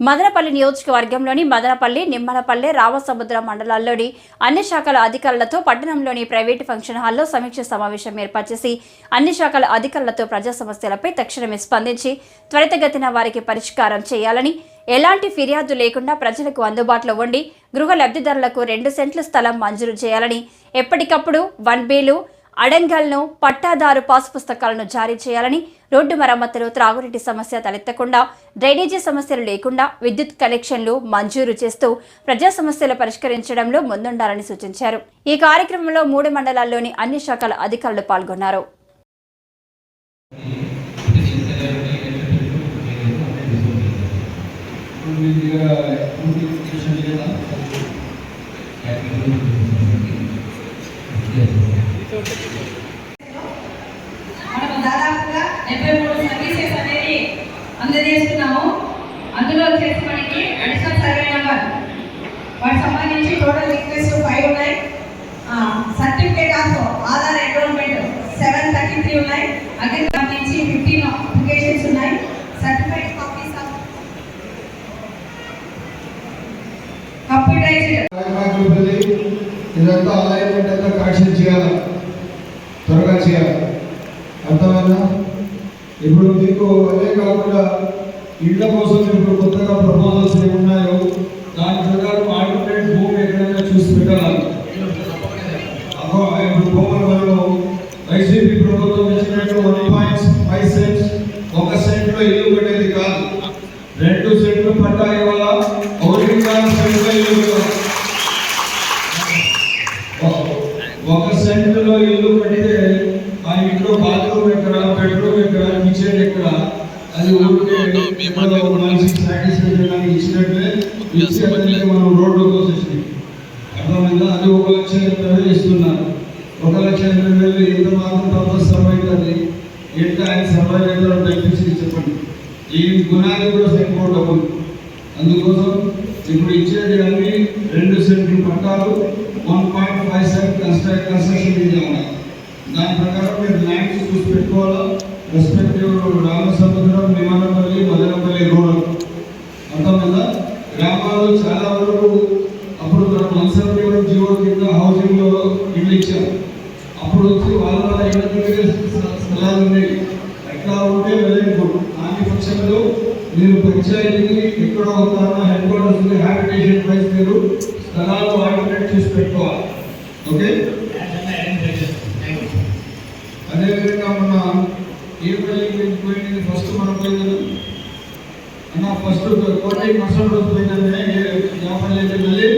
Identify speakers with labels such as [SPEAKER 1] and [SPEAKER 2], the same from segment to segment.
[SPEAKER 1] మదనపల్లి నియోజకవర్గంలోని మదనపల్లి నిమ్మలపల్లి రామసముద్ర మండలాల్లోని అన్ని శాఖల అధికారులతో పట్టణంలోని ప్రైవేటు ఫంక్షన్ హాల్లో సమీక్ష సమావేశం ఏర్పాటు చేసి అన్ని శాఖల అధికారులతో ప్రజా సమస్యలపై తక్షణమే స్పందించి త్వరితగతిన వారికి పరిష్కారం చేయాలని ఎలాంటి ఫిర్యాదు లేకుండా ప్రజలకు అందుబాటులో ఉండి గృహ లబ్ధిదారులకు రెండు సెంట్ల స్థలం మంజూరు చేయాలని ఎప్పటికప్పుడు వన్ బీలు అడంగల్ను పట్టాదారు పాస్ పుస్తకాలను జారీ చేయాలని రోడ్డు మరమ్మతులు త్రాగునీటి సమస్య తలెత్తకుండా డ్రైనేజీ సమస్యలు లేకుండా విద్యుత్ కనెక్షన్లు మంజూరు చేస్తూ ప్రజా సమస్యలు పరిష్కరించడంలో ముందుండాలని సూచించారు. ఈ కార్యక్రమంలో మూడు మండలాల్లోని అన్ని శాఖల అధికారులు పాల్గొన్నారు
[SPEAKER 2] మీ దగ్గర నోటిఫికేషన్ లేదా
[SPEAKER 3] మనం దాదాపుగా డెబ్బై మూడు సర్వీసెస్ అనేది చేస్తున్నాము అందులో వచ్చేసి మనకి అడిషనల్ సర్వే నెంబర్. వాటికి సంబంధించి టోటల్ రిక్వెస్ట్ ఫైవ్ ఉన్నాయి. Certificate of Aadhaar enrolment seven thirty three ఉన్నాయి. అగ్రి సంబంధించి ఫిఫ్టీన్ అప్లికేషన్స్ ఉన్నాయి. Certified copies of computerised
[SPEAKER 2] Rayamakulapalli ఇదంతా అలైన్మెంట్ అంతా కరెక్షన్ చేయాలి? త్వరగా చేయాలి? అర్థమైనా ఇప్పుడు మీకు అదే కాకుండా ఇళ్ళ కోసం ఇప్పుడు కొత్తగా ప్రపోజల్స్ ఏమున్నాయో దాని ప్రకారం ఆల్టర్నేట్ భూమి ఎక్కడైనా చూసి పెట్టాలి? ఇప్పుడు భూములలో వైసీపీ ప్రభుత్వం ఇచ్చినట్టు వన్ పాయింట్ ఫైవ్ సెంట్స్ ఒక సెంట్లో ఇల్లు కట్టేది కాదు. రెండు సెంట్లు పట్టా ఇవ్వాలి ఒకటి కాదు సెంట్లో ఇల్లు ఇవ్వాలి. ఒక- ఒక సెంట్లో ఇల్లు కడితే ఆ ఇంట్లో బాత్రూమ్ ఎక్కడ బెడ్రూమ్ ఎక్కడ కిచెన్ ఎక్కడ అది ఊరికే మనిషికి సాటిస్ఫాక్షన్ అని ఇచ్చినట్లే ఇచ్చి అతనికి మనం రోడ్డు వచ్చేసి అర్థమైందా? అది ఒక లక్ష ఎనభై వేలు ఇస్తున్నారు. ఒక లక్ష ఎనభై వేలు ఎంత మాత్రం పర్పస్ సర్వైవ్ అవుతుంది ఎంత ఆయన సర్వైవ్ అవుతారో తెప్పించి చెప్పండి. ఈ గుణాలు కూడా సరిపోవడం డబ్బులు అందుకోసం ఇప్పుడు ఇచ్చేది అన్ని రెండు సెంట్లు పట్టాలు one point five seven construct construction మీద ఉన్నాయి దాని ప్రకారం మీరు ల్యాండ్స్ చూసి పెట్టుకోవాలా? రెస్పెక్టివ్ రామసముద్రం విమానపల్లి మదనపల్లి రూరల్ అర్థమైందా గ్రామాలు చాలా వరకు అప్పుడు వన్ సెవెంటీ వన్ జీవో కింద హౌసింగ్లో ఇల్లు ఇచ్చాం అప్పుడు వచ్చి వాళ్ళ వాళ్ళ ఇళ్ళ స్థలాలు ఉన్నాయి. ఎట్లా ఉంటే వెరీ గుడ్ అలాంటి పక్షంలో మీరు పంచాయతీకి ఎక్కడ ఉంటానో హెడ్ క్వార్టర్స్ హ్యాబిటేషన్ వైజ్ మీరు స్థలాలు ఆల్టర్నేట్ చేసి పెట్టుకోవాలి. ఓకే? అదేవిధంగా మన ఏ పోయింది. ఫస్ట్ మనం పోయింది అన్న ఫస్ట్ కోటి మరుసటి రోజు పోయిందంటే యాభై లీటర్ మళ్ళీ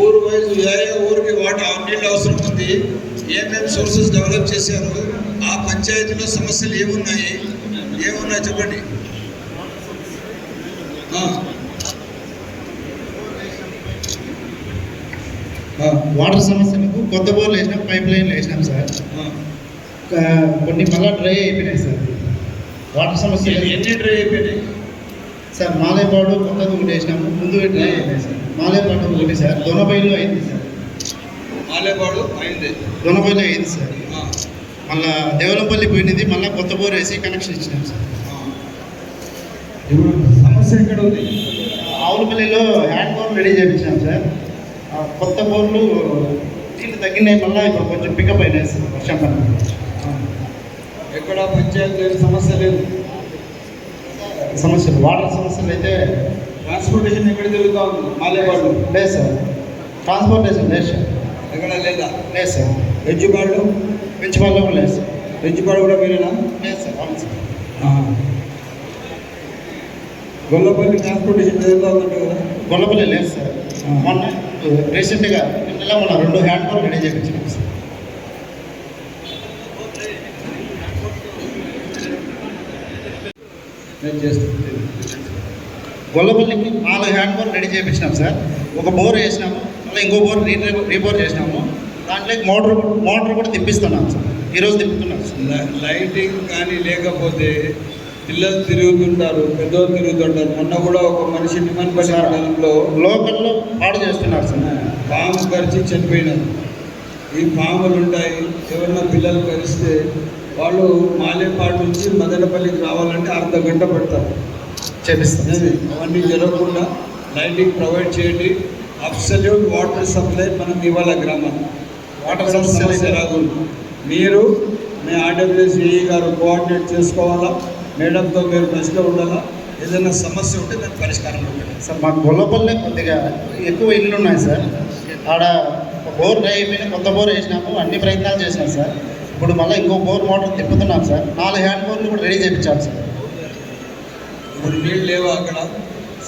[SPEAKER 4] ఊరు వైజ్ ఏ ఏ ఊరికి వాటర్ నీళ్ళు అవసరం ఉంది ఏమేమి సోర్సెస్ డెవలప్ చేశారు. ఆ పంచాయతీలో సమస్యలు ఏమున్నాయి? ఏమున్నాయి చెప్పండి?
[SPEAKER 5] వాటర్ సమస్యలకు కొత్త బోర్లు వేసినాం పైప్ లైన్లు వేసినాం సార్. కొన్ని మళ్ళా డ్రై అయిపోయినాయి సార్. వాటర్ సమస్య
[SPEAKER 4] ఎన్ని- ఎన్ని డ్రై అయిపోయినాయి?
[SPEAKER 5] సార్ మాలేపాడు కొత్తది ఒకటి వేసినాము ముందు డ్రై అయిపోయింది సార్. మాలేపాడు ఒకటి సార్ దొనబైలు అయింది సార్.
[SPEAKER 4] మాలేపాడు అయింది
[SPEAKER 5] దొనబైలు అయింది సార్. మళ్ళా దేవలంపల్లి పోయినది మళ్ళీ కొత్త బోర్ వేసి కనెక్షన్ ఇచ్చినాం సార్.
[SPEAKER 2] సమస్య ఎక్కడ ఉంది?
[SPEAKER 5] ఆవులపల్లిలో హ్యాండ్ బోర్ రెడీ చేయించినాం సార్. కొత్త బోర్లు నీళ్ళు తగ్గినాయి మళ్ళీ ఇప్పుడు కొంచెం పికప్ అయినాయి సార్ వర్షం పడిన
[SPEAKER 4] ఎక్కడ పంచాయతీ సమస్య లేదు.
[SPEAKER 5] సమస్యలు వాటర్ సమస్యలు అయితే
[SPEAKER 4] ట్రాన్స్పోర్టేషన్ ఎక్కడ జరుగుతూ ఉంది? మాలేపాడు.
[SPEAKER 5] లేదు సార్. ట్రాన్స్పోర్టేషన్ లేదు సార్.
[SPEAKER 4] లేదా
[SPEAKER 5] సార్.
[SPEAKER 4] వెజ్జిపాడు
[SPEAKER 5] పెంచుకోవాలి కూడా లేదు సార్.
[SPEAKER 4] వెజ్జిపాడు కూడా మీరేనా?
[SPEAKER 5] లేదు సార్. అవును సార్.
[SPEAKER 4] గొల్లపల్లి ట్రాన్స్పోర్టేషన్ జరుగుతూ ఉందంట కదా?
[SPEAKER 5] గొల్లపల్లి లేదు సార్. మొన్న రీసెంట్గా నిన్న మొన్న రెండు హ్యాండ్ బాల్ రెడీ చేయించాం సార్.
[SPEAKER 4] నేను
[SPEAKER 5] గొల్లపల్లికి నాలుగు హ్యాండ్ బాల్ రెడీ చేయించినాం సార్. ఒక బోర్ వేసినాము మళ్ళీ ఇంకో బోర్ రీ రీబోర్ చేసినాము. దాంట్లోకి మోటార్ మోటార్ కూడా తిప్పిస్తున్నాం సార్. ఈరోజు తిప్పుతున్నాం
[SPEAKER 4] లైటింగ్ కానీ లేకపోతే పిల్లలు తిరుగుతుంటారు పెద్దోళ్ళు తిరుగుతుంటారు. మొన్న కూడా ఒక మనిషి నిమ్మన్పల్లి
[SPEAKER 5] సార్.
[SPEAKER 4] మండలంలో
[SPEAKER 5] లోకల్లో పాడు చేస్తున్నారు సార్.
[SPEAKER 4] పాము కరిచి చనిపోయినారు. ఈ పాములు ఉంటాయి. ఎవరన్నా పిల్లలు కరిస్తే వాళ్ళు మాలేపాటు నుంచి మదనపల్లికి రావాలంటే అర్ధ గంట పడతారు.
[SPEAKER 5] చేపిస్తాం
[SPEAKER 2] అనేది అవన్నీ జరగకుండా లైటింగ్ ప్రొవైడ్ చేయండి. అబ్సల్యూట్ వాటర్ సప్లై మనం ఇవ్వాలి గ్రామానికి. వాటర్ సమస్య రాకూడదు. మీరు మీ ఆర్డబ్ల్యూసీ గారు కోఆర్డినేట్ చేసుకోవాలా? మేడంతో మీరు టచ్లో ఉండాలా? ఏదైనా సమస్య ఉంటే దానికి పరిష్కారం
[SPEAKER 5] సార్ మా గొల్లపల్లె కొద్దిగా ఎక్కువ ఇల్లు ఉన్నాయి సార్. ఆడ ఒక బోర్ అయిపోయిన కొత్త బోర్ వేసినాము అన్ని ప్రయత్నాలు చేసినాం సార్. ఇప్పుడు మళ్ళీ ఇంకో బోర్ మోటార్ తిప్పుతున్నాం సార్. నాలుగు హ్యాండ్ బోర్లు కూడా రెడీ చేయించాలి సార్.
[SPEAKER 2] ఇప్పుడు నీళ్ళు లేవా అక్కడ?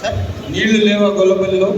[SPEAKER 5] సార్?
[SPEAKER 2] నీళ్ళు లేవా గొల్లపల్లిలో?